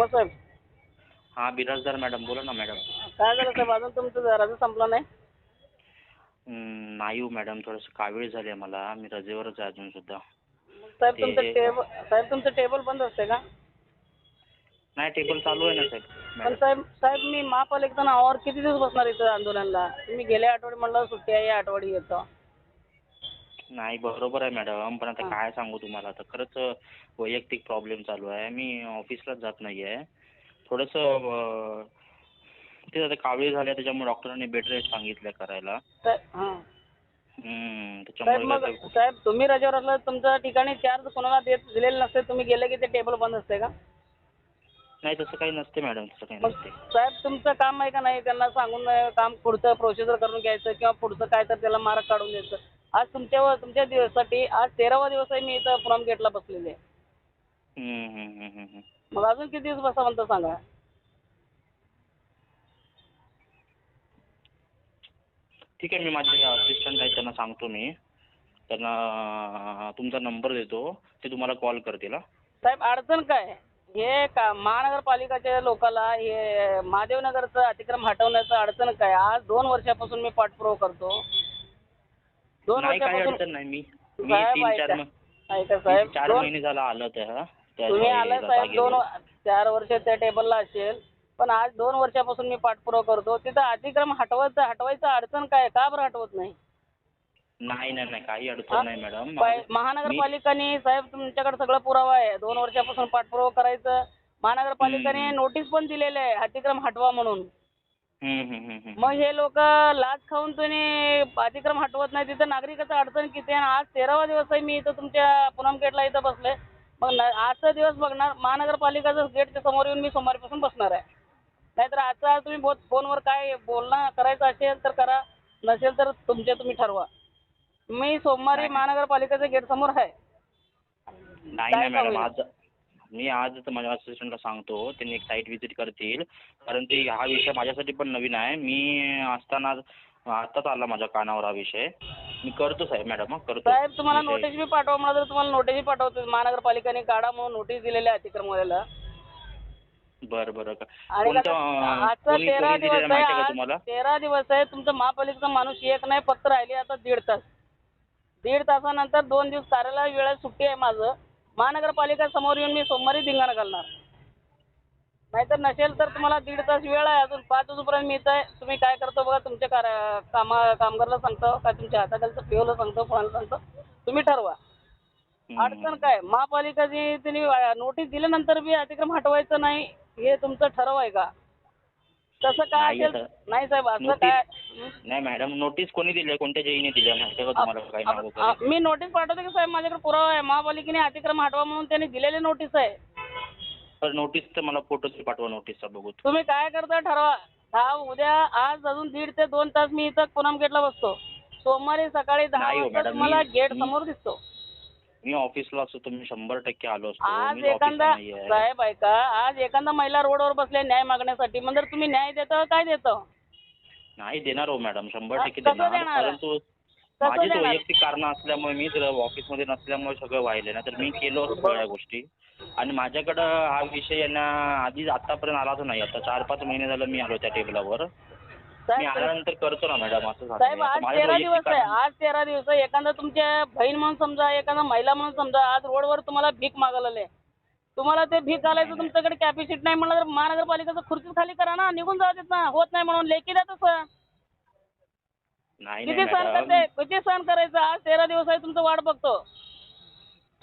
हां बिराजदार मॅडम बोला ना मॅडम. काय झालं साहेब? अजून तुमचं रजा संपला नाही? हं, नाही हो मॅडम थोडंसं कावीळ झाली मला. मी रजेवरच आहे अजून सुद्धा. साहेब ते- तुमचं टेबल साहेब तुमचं टेबल बंद असते का? नाही टेबल चालू आहे ना साहेब पण मॅडम साहेब साहेब मी महापालिकेचा नावावर किती दिवस बसणार इथं आंदोलनाला? तुम्ही गेल्या आठवडी म्हणलं सुट्टी आहे या आठवडी येतो. नाही बरोबर आहे मॅडम. पण आता. काय सांगू तुम्हाला? आता खरंच वैयक्तिक प्रॉब्लेम चालू आहे. मी ऑफिसलाच जात नाही आहे थोडंसं ते आता कावीळ झाले त्याच्यामुळे डॉक्टरांनी बेड रेस्ट सांगितलं करायला. त्याच्यामुळे काय साहेब तुम्ही रजेवर असलं तुमच्या ठिकाणी चार्ज कोणाला देत दिलेले नसते? तुम्ही गेले की ते टेबल बंद असते का? नाही तसं काही नसते मॅडम. तसं काही मग नसते. साहेब तुमचं काम आहे का नाही? त्यांना सांगून अं, काम पुढचं प्रोसिजर करून घ्यायचं किंवा पुढचं काय तर त्याला मार्क काढून द्यायचं. आज तुमच्या तुमच्या दिवसासाठी आज तेरावा दिवस आहे मी इथं पुनम गेटला बसलेले. मग अजून किती दिवस बसा म्हणतं सांगा? ठीक आहे मी माझे असिस्टंट आहेत त्यांना सांगतो मी. त्यांना तुमचा नंबर देतो ते तुम्हाला कॉल करतील हा. साहेब अडचण काय हे का महानगरपालिकाच्या लोकाला हे महादेवनगरचं अतिक्रम हटवण्याचं अडचण काय आज दोन वर्षापासून मी पाठपुरावा करतो. दोन नाही काही वर्षापासून अडचण नाही. मी मी साहेब तीन चार ऐका म- ऐका साहेब. चार दोन महिने झाला आलं त्या त्या तुम्ही आला याला साहेब दोन जागेवर. चार वर्ष त्या टेबलला असेल. पण आज दोन वर्षापासून मी पाठपुरावा करतो. तिथं अतिक्रम हटवायचं हटवायचं अडचण काय का बरं हटवत नाही? नाही नाही नाही. काही हा? अडचण नाही मॅडम पाय- माझं- महानगरपालिकाने साहेब तुमच्याकडे सगळं पुरावा आहे. दोन वर्षापासून पाठपुरावा करायचं. महानगरपालिकेने. नोटीस पण दिलेलं आहे. अतिक्रम हटवा म्हणून. मग हे लोक लाच खाऊन तुम्ही अतिक्रम हटवत नाही. तिथं नागरिकाचं अडचण किती आहे? आज तेरावा दिवस आहे मी इथं तुमच्या पूनम गेटला इथं बसले मग आजचा दिवस बघणार महानगरपालिकाचं गेटच्या समोर येऊन मी सोमवारीपासून बसणार आहे. नाहीतर आजचा आज तुम्ही फोनवर काय बोलणं करायचं असेल तर करा नसेल तर तुमच्या तुम्ही ठरवा. मी सोमवारी. महानगरपालिकेच्या गेट समोर आहे. नाही मॅडम? आज मी आज माझ्या असिस्टंटला सांगतो त्यांनी एक साईट व्हिजिट करतील. कारण ते हा विषय माझ्यासाठी पण नवीन आहे. मी असताना आताच आला माझ्या कानावर हा विषय. मी करतो साहेब मॅडम हं, करतो. साहेब तुम्हाला विषय. नोटीस बी पाठवा मला तर तुम्हाला नोटीस पाठवतो महानगरपालिकेने काढा म्हणून नोटीस दिलेली आहे अतिक्रमवाल्याला बरं बरं. का आणि कोणतं कसं, अं, आजचा कोणी तेरा कोणी दिवस दिलेलं आहे माहिती आहे का तुम्हाला? तेरा दिवस आहे. तुमचं महापालिकेचा माणूस एक नाही फक्त राहिली आता दीड तास. दीड तासानंतर दोन दिवस कार्यालय वेळेत सुट्टी आहे माझं. महानगरपालिका समोर येऊन मी सोमवारी धिंगाणा घालणार. नाहीतर नसेल तर तुम्हाला दीड तास वेळ आहे. अजून पाच वाजेपर्यंत मी इथं आहे. तुम्ही काय करतो बघा तुमच्या कार्य कामा कामगारला सांगतो काय तुमच्या हाताखालचं पिओला सांगतो कोणाला सांगतो. तुम्ही ठरवा. अडचण काय? महापालिकाची त्यांनी नोटीस दिल्यानंतर बी अतिक्रम हटवायचं नाही. हे तुमचं ठरव आहे का? तसं काय असेल. नाही साहेब असं काय? नाही मॅडम नोटीस कोणी दिली कोणत्या जईने दिली माहिती का तुम्हाला? काही नाव मी नोटीस पाठवते की साहेब माझ्याकडे पुरावा आहे महापालिकेने अतिक्रम हटवा म्हणून त्यांनी दिलेली नोटीस आहे. तर नोटीस तर मला फोटो पाठवा नोटीसचा बघू. तुम्ही काय करता ठरवा. हा उद्या आज अजून दीड ते दोन तास मी इथं पूनम गेटला बसतो. सोमवारी सकाळी दहा नाही हो वाजता मॅडम, तुम्हाला मी- गेट मी- समोर दिसतो. मी ऑफिसला असतो तुम्ही शंभर टक्के आलो असतो. आज मी ऑफिसला एखादा नाही आहे साहेब ऐका आज एखादा महिला रोडवर बसले न्याय मागण्यासाठी. म्हणजे तुम्ही न्याय देता काय देता? नाही देणार हो मॅडम शंभर टक्के कसं देणार. देणार? परंतु कसं माझीच देणार? वैयक्तिक कारण असल्यामुळे मी जर ऑफिसमध्ये नसल्यामुळे सगळं व्हायलं ना तर मी केलो असतो सगळ्या गोष्टी. आणि माझ्याकडं हा विषय यांना आधी आतापर्यंत आलाच नाही. आता चार पाच महिने झालं मी आलो त्या टेबलावर. मी साहेब आल्यानंतर करतो ना मॅडम असं झालं. साहेब नाही. आज आता माझं तेरा वैयक्तिक दिवस आहे. कारण- आज तेरा दिवस आहे. एखादा तुमच्या बहीण म्हणून समजा एखादा महिला म्हणून समजा आज रोडवर तुम्हाला भीक मागायला तुम्हाला ते भीक घालायचं तुमच्याकडे कॅपॅसिटी नाही म्हणलं तर महानगरपालिकेचं खुर्ची खाली करा ना. निघून जाऊ देत ना. होत नाही म्हणून लेखी द्या तसं. नाही किती मॅडम करते? किती सहन करायचं? आज तेरा दिवस आहे तुमचं वाट बघतो.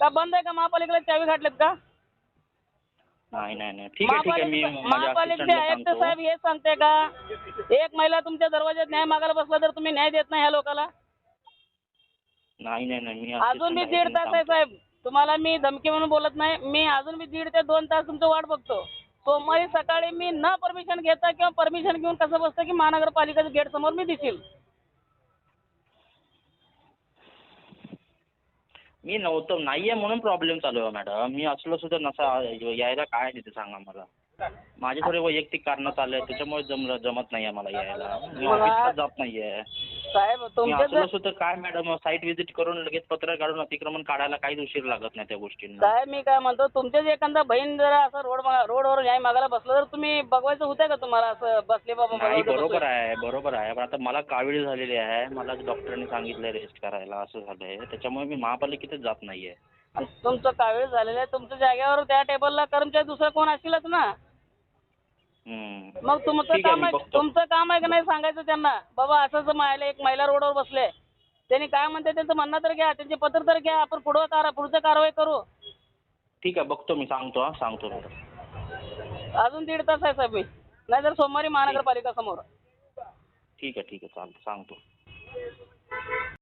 का बंद आहे का? महापालिकेला चावी घातलेत का? नाही नाही नाही. ठीक आहे ठीक आहे. मी महापालिका- माझ्या महापालिकेचे आयुक्त सांगतो. साहेब हेच सांगते का? एक महिला तुमच्या दरवाज्यात न्याय मागायला बसला तर तुम्ही न्याय देत नाही ह्या लोकाला? नाही नाही नाही. मी अजून मी assistant दीड तास आहे सांगतो. साहेब. तुम्हाला मी धमकी म्हणून बोलत नाही. मी अजून मी दीड ते दोन तास तुमचं वाट बघतो. सोमवारी सकाळी मी न परमिशन घेता किंवा परमिशन घेऊन कसं बसतं की महानगरपालिकेच्या गेट समोर मी दिसेल? मी नव्हतो. नाहीये म्हणून प्रॉब्लेम चालू आहे मॅडम मी असलो सुद्धा नसा यायला काय तिथे सांगा मला. माझे थोडे वैयक्तिक कारण चालू आहे त्याच्यामुळे जमलं जमत नाहीये मला यायला. मी ऑफिसला जात नाहीये. साहेब मी तुमचे असं तर काय मॅडम साईट व्हिजिट करून लगेच पत्र काढून अतिक्रमण काढायला काहीच उशीर लागत नाही त्या गोष्टींना. साहेब मी काय म्हणतो तुमचेच एखादा बहीण जरा असं रोड रोडवर न्याय मागायला बसलं तर तुम्ही बघवायचं होतं का तुम्हाला असं बसले बाबा नाही बरोबर आहे बरोबर आहे. पण आता मला कावीळ झालेली आहे. मला डॉक्टरांनी सांगितलं रेस्ट करायला असं झालंय. त्याच्यामुळे मी महापालिकेतच जात नाहीये. तुमचं कावीळ झालेलं आहे. तुमच्या जागेवर त्या टेबलला कर्मचारी दुसरं कोण असतीलच ना. मग तुमचं ठीक आहे, काम मी आहे बघतो. तुमचं काम आहे की नाही सांगायचं त्यांना? बाबा असं असं महिला एक महिला रोडवर बसले. त्यांनी काय म्हणते त्यांचं म्हणणं तर घ्या त्यांचे पत्र तर घ्या आपण पुढं कार पुढचं कारवाई करू. ठीक आहे बघतो मी सांगतो हा सांगतो मॅडम अजून दीड तास आहे साहेब मी. नाहीतर सोमवारी महानगरपालिका समोर. ठीक आहे ठीक आहे चालतं सांगतो.